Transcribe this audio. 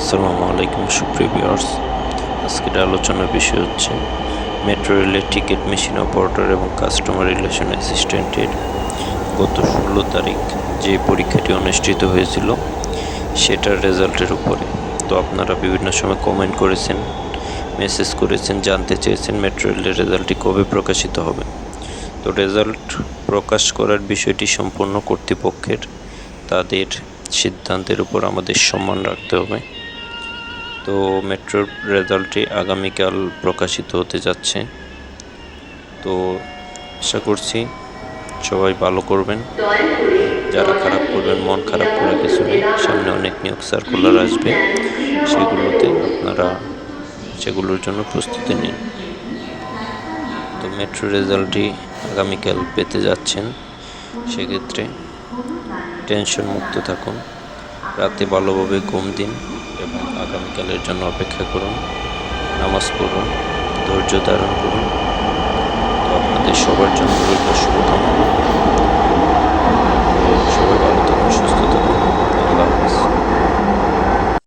আসসালামু আলাইকুম, সুপ্রিয় ভিউয়ার্স। আজকের আলোচনার বিষয় হচ্ছে মেট্রো রেলের টিকিট মেশিন অপারেটর এবং কাস্টমার রিলেশন অ্যাসিস্ট্যান্টের গত ষোলো তারিখ যে পরীক্ষাটি অনুষ্ঠিত হয়েছিল, সেটার রেজাল্টের উপরে। তো আপনারা বিভিন্ন সময় কমেন্ট করেছেন মেসেজ করেছেন, জানতে চেয়েছেন মেট্রো রেলের রেজাল্টটি কবে প্রকাশিত হবে। তো রেজাল্ট প্রকাশ করার বিষয়টি সম্পূর্ণ কর্তৃপক্ষের, তাদের সিদ্ধান্তের উপর আমাদের সম্মান রাখতে হবে। তো মেট্রোর রেজাল্টটি আগামীকাল প্রকাশিত হতে যাচ্ছে। তো আশা করছি সবাই ভালো করবেন। যারা খারাপ করবেন, মন খারাপ করে কিছু নেই। সামনে অনেক নিয়োগ সার্কুলার আসবে। সেগুলোতে আপনারা সেগুলোর জন্য প্রস্তুতি নিন। তো মেট্রো রেজাল্টটি আগামীকাল পেতে যাচ্ছেন। সেক্ষেত্রে টেনশন মুক্ত থাকুন। রাতে ভালোভাবে ঘুম দিন এবং আগামীকালের জন্য অপেক্ষা করুন, নামাজ পড়ুন, ধৈর্য ধারণ করুন। তো আপনাদের সবার জন্য